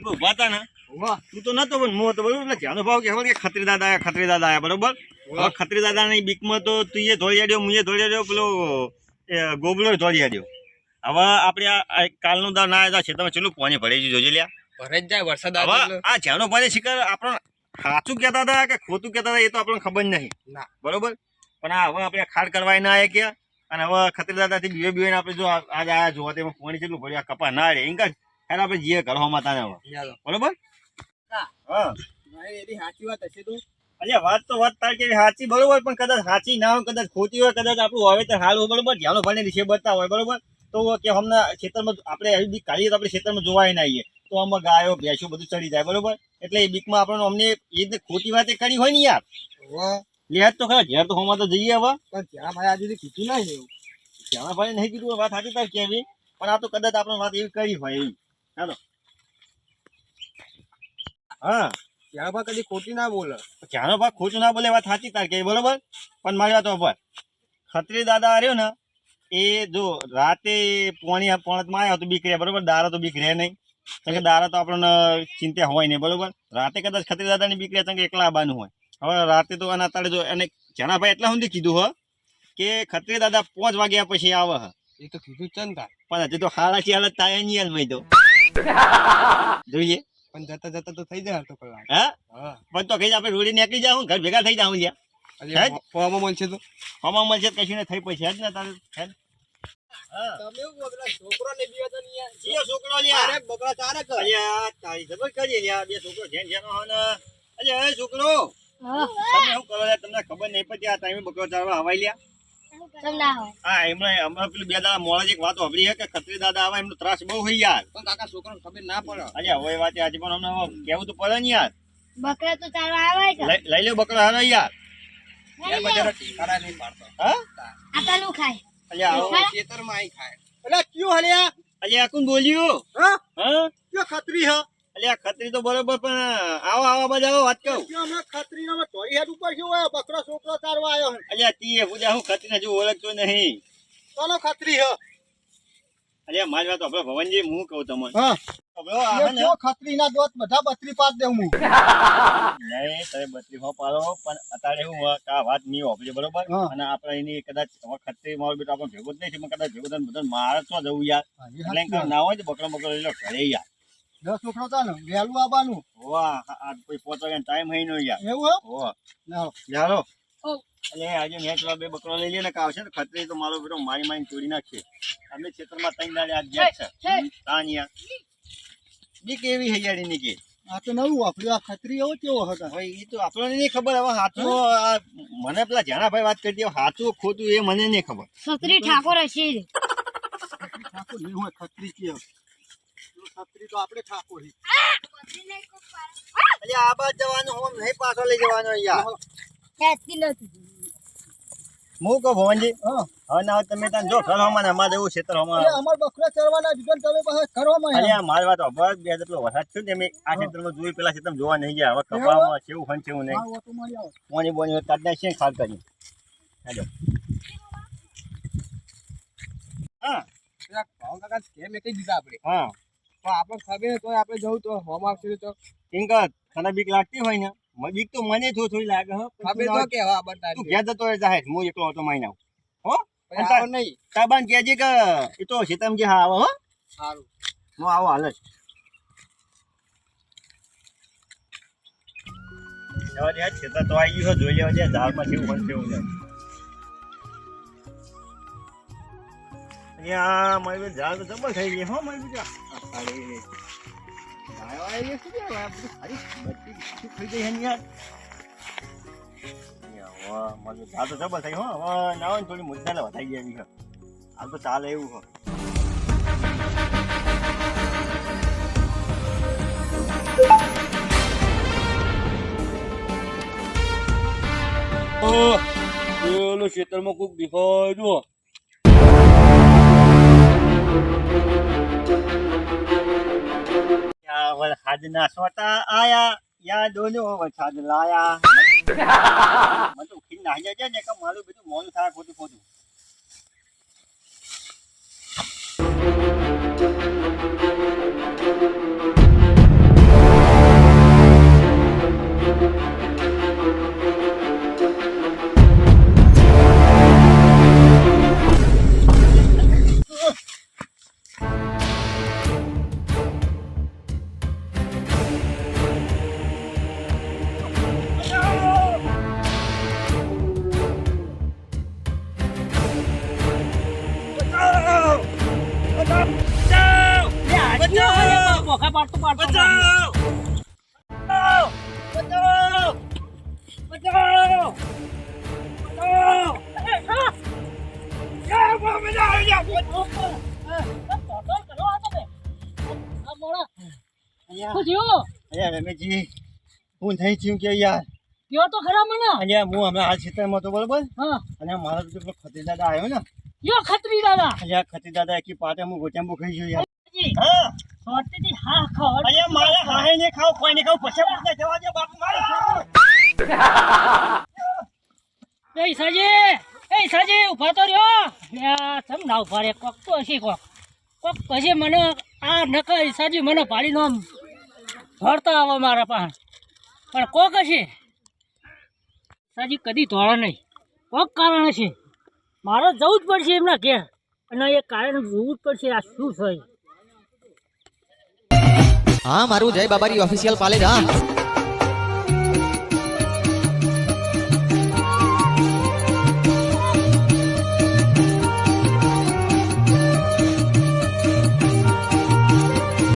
ઉપર ઊભા હતા ને તું તો નતો પણ હું હતો બરોબર એટલે ભાવ કે ખબર કે ખત્રી દાદા આયા ખત્રી દાદા આયા બરોબર? હવે ખત્રી દાદાની બીકમાં તો તું એ ધોળી આડ્યો એ ધોળી આડ્યો પેલો ગોબલો ધોળી આડ્યો. હવે આપણે આ કાલનું દાવ ના આવ્યા છે તમે ચેલું પાણી ભરાઈ જોજો લ્યા. ભરે જાય વરસાદ આવે આ જ્યાંનો પાણી શિકાર આપણને સાચું કહેતા હતા કે ખોટું કહેતા હતા એ તો આપણને ખબર નહીં. બરોબર? પણ આ હવે આપણે ખાડ કરવા ના આવ્યા કે. અને હવે ખત્રી દાદાથી બીવે બીવે આપણે જો આજ આયા જોવા તેમાં પાણી કેટલું ભર્યું આ કપા ના રે ઇનકા ખ્યાલ આપણે જીએ ઘર હોમાં ને બરોબર? હા. સાચી વાત હશે તો. વાત તો વાત તારી કે સાચી બરોબર પણ કદાચ સાચી ના હોય કદાચ ખોટી હોય કદાચ આપણું વાવેતર હાલ હોય બરોબર? જ્યાંનો ભાઈને વિશે બતા હોય બરોબર? તો કે હમણાં ખેતરમાં આપણે એવી બીક કાઢીએ તો આપણે ખેતરમાં જોવાય ના આવીએ. તો આમાં ગાયો ભેંસો બધું ચડી જાય બરોબર? એટલે એ બીકમાં આપણને અમને એ રીતે ખોટી વાત એ કરી હોય ને યાર. વાહ તો ખરા ઘેર તો હોમાં તો જઈએ હવે. પણ ત્યાં ભાઈ આજે કીધું ના એવું. ભાઈ નહીં કીધું વાત સાચી તાર કેવી. પણ આ તો કદાચ આપણે વાત એવી કરી હોય એવી ચાલો હા. ત્યાં ભાઈ કદી ખોટી ના બોલે. જ્યાંનો ભાગ ખોટું ના બોલે વાત સાચી તાર કે બરોબર? પણ મારી વાત ઉપર ખત્રી દાદા આવ્યો ને એ જો રાતે પોણી પોણતમાં આવ્યો તો બીક બરોબર? દારા તો બીકરે નહીં. કારણ કે દારા તો આપણને ચિંતા હોય નહીં બરોબર? રાતે કદાચ ખત્રી દાદાની બીક રહે કારણ કે એકલા આવવાનું હોય. હવે રાતે તો એના અત્યારે જો અને જણાભાઈ ભાઈ એટલા સુધી કીધું હ કે ખત્રી દાદા પાંચ વાગ્યા પછી આવે હ. એ તો કીધું ને પણ હજી તો હાલાચી હાલત થાય નહીં હાલ મેં તો. જોઈએ. પણ જતા જતા તો થઈ જાય તો કલાક. હા? હા. પણ તો કઈ આપણે રોડી નીકળી જાઉં ઘર ભેગા થઈ જાઉં લ્યા. અરે હે? મળશે તો. હમણાં મળશે કશું ને થઈ પછી જ ને તારે? હેડ હા. તમે એવું પેલા છોકરો ને બીવા તો નહીં યાર. છોકરો લ્યા? બગડા તારે કર અલ્યા તારી જબર કરીએ લ્યા. બે છોકરો જેન જેનો હો ને અલ્યા એ છોકરો. હા, તમે શું કરો તમને ખબર નહીં પડતી આ ટાઈમે બકરો ચારવા હવાઈ લ્યા. હા એમણે હમણાં પેલું બે દાડા મોડા એક વાત વાપરી છે કે ખત્રી દાદા આવે એમનો ત્રાસ બહુ હોય યાર. પણ કાકા છોકરાને ખબર ના પડે. અલ્યા હવે વાત આજે પણ અમને કેવું તો પડે ને યાર. બકરા તો ચાલવા આવે છે. લઈ લો બકરો હારો યાર. યાર બજારો ટીકારા નહીં પાડતો. હા? આટાનું ખાય. અલ્યા આવો. ખેતરમાં આઈ ખાય. એટલે કયું હલ્યા? અલ્યા કોણ બોલ્યું? હા? હા? કયો ખત્રી હ? અલ્યા ખત્રી તો બરોબર પણ આવો આવો બધા વાત કહું. ખત્રી નો ધોઈ હેડ ઉપર શું હોય? બકરો છોકરો ચારવા આવ્યો અલ્યા તીએ પૂજા હું ખત્રીને જો ઓળખતો નહીં. ચાલો ખત્રી હ. અલ્યા મારી વાત આપણે ભવનજી હું કહું તમને. હા. ને, ખત્રી ના દોત બધા બત્રી પાડ દે હું. નહીં તમે બત્રી હો પાડો પણ અત્યારે હું આ વાત નહીં હોપલી બરોબર? અને આપણે એની કદાચ ખત્રી મારો બેટો આપણે ભેગો જ નહીં છે કદાચ ભેગો બધાને મારે તો જવું યાર. એટલે ના હોય બકરો બકરો લઈ લો ઘરે યાર. દસ છોકરો ને વહેલું આવવાનું. વાહ આ કોઈ પોચ ટાઈમ હોય નો યાર. એવું હે. એટલે આજે મેં પેલા બે બકરો લઈ લે ને કાવ આવશે ને? ખતરી તો મારો બેટો મારી મારી તોડી નાખશે અમે ખેતરમાં ત્રણ દાડે આજ ગયા છે. છે. તાનિયા બીક એવી હૈયાળી ની કે. આ તો નવું વાપર્યું આ ખતરી એવો કેવો હતો? ભાઈ એ તો આપણને નહીં ખબર હવે હાથો આ મને પેલા જાણાભાઈ વાત કરી હતી હાથું ખોટું એ મને નહીં ખબર. છત્રી ઠાકોર હશે. ઠાકોર નહીં હોય ખત્રી કે. ખત્રી તો આપણે ઠાકોરી હી. આ બાદ જવાનું હોમ નહીં પાછો લઈ જવાનો યાર ખેંચતી નથી. હું કહું ભવનજી? હવે ના તમે ત્યાં જો ઘર અમારે એવું ક્ષેત્ર અમાર બકરા ચરવાના દીધો તમે પાસે કરવામાં અરે આ મારી વાત અભર બે જેટલો વરસાદ થયો ને અમે આ ક્ષેત્રમાં જોઈ પેલા ક્ષેત્રમાં જોવા નહીં ગયા. હવે કપામાં કેવું ફન કેવું નહીં. આવો. પોણી કાઢ નાખીએ ખાલ કરી. હેલો હા. ભાવ કાકા સ્કેમ એકઈ દીધા આપણે? હા. પણ આપણે ખબર તો આપણે જવું તો હોમ આવશે તો કિંકર તને બીક લાગતી હોય ને? બીક તો મને થોડી થોડી લાગે હો. ખબર તો કે હવે બતા તું ઘેર જતો જાહેર હું એકલો હતો મારી આવું હો નહીં. તાબાન કહેજે કે એ તો સીતમ જે હા આવો હો. સારું હું આવો હાલ જ. જવા દે છે તો આવી ગયું જોઈ લેવા દે ઝાડમાં કેવું બનશે એવું છે. અહીંયા મારી ઝાડ તો જબર થઈ ગઈ હો મારી બેટા હોય થોડી મુદ્દાને વધાઈ ગઈ તો ચાલે એવું હો પેલો ખેતરમાં કોઈક દેખાય જો યા વરસાદના સોટા આયા, યા દોનો વરસાદ લાયા. મને તો ઉઠીને નાહી જાય ને કે મારું બધું મોડું થાય ખોટું ખોટું હું થઈ થયું કે યાર કયો તો ખરા મને અહીંયા હું હમણાં હાલ ક્ષેત્રમાં હતો બરોબર હા અને મારા તો દાદા આવ્યો ને યો ખત્રી દાદા અહીંયા ખતી દાદા એકી પાટે હું ગોચેમ્બો ખાઈ ગયો જી, હા. સોટેથી હા ખાવ. અહીંયા મારે હાહે ને ખાવ કોઈ ને ખાવ. પછી પૂછે જવા દે બાપુ મારે એ ઈસાજી એ ઈસાજી ઊભા તો રહ્યો. આ તમ ના ઊભા રે કોક તો હશે કોક. કોક પછી મને આ નકા ઈસાજી મને ભાડી નો ભરતા આવો મારા પાસે. પણ કોક હશે. સાજી કદી ધોળા નહીં. કોક કારણ હશે. મારે જવું જ પડશે એમના ઘેર. અને એ કારણ જોવું જ પડશે આ શું છે હા મારું જય બાબારી ઓફિશિયલ પાલેજ હા.